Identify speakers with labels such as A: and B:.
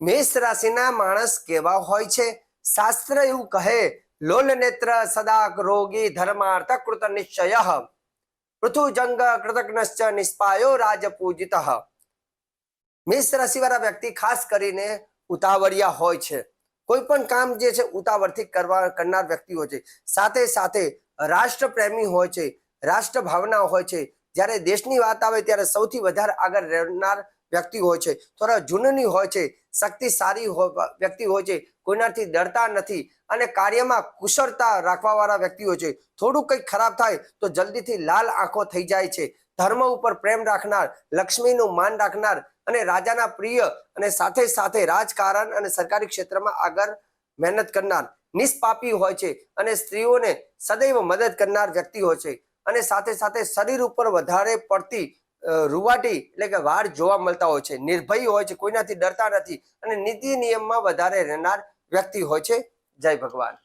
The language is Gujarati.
A: મેષ રાશિના માણસ કેવા હોય છે? શાસ્ત્ર એવું કહે, લોલ નેત્ર સદા રોગી ધર્માર્થ કૃત નિશ્ચય. પૃથુજંગ કૃતજ્ઞશ્ચ નિષ્પાયો રાજપૂજિત મેષ રાશિવાળા વ્યક્તિ ખાસ કરીને ઉતાવળિયા હોય છે. કોઈ પણ કામ જે છે, ઉતાવળથી કરવા કરનાર વ્યક્તિ હોય છે. સાથે સાથે રાષ્ટ્ર પ્રેમી હોય છે રાષ્ટ્ર ભાવના હોય છે જ્યારે દેશની વાત આવે ત્યારે સૌથી વધારે આગળ રહેનાર વ્યક્તિ હોય છે. થોડા જૂનની હોય છે શક્તિ સારી વ્યક્તિ હોય છે, કોઈનાથી ડરતા નથી અને કાર્યમાં કુશળતા રાખવાવાળા વ્યક્તિ હોય છે. થોડું કંઈક ખરાબ થાય તો જલ્દીથી લાલ આંખો થઈ જાય છે. ધર્મ ઉપર પ્રેમ રાખનાર, લક્ષ્મીનું માન રાખનાર અને રાજાના પ્રિય અને સાથે સાથે રાજકારણ અને સરકારી ક્ષેત્રમાં આગળ મહેનત કરનાર, નિષ્પાપી હોય છે અને સ્ત્રીઓને સદૈવ મદદ કરનાર વ્યક્તિ હોય છે. અને સાથે સાથે શરીર ઉપર વધારે પડતી રૂવાટી એટલે કે વાળ જોવા મળતા હોય છે. નિર્ભય હોય છે, કોઈનાથી ડરતા નથી અને નીતિ નિયમમાં વધારે રહેનાર વ્યક્તિ હોય છે. જય ભગવાન.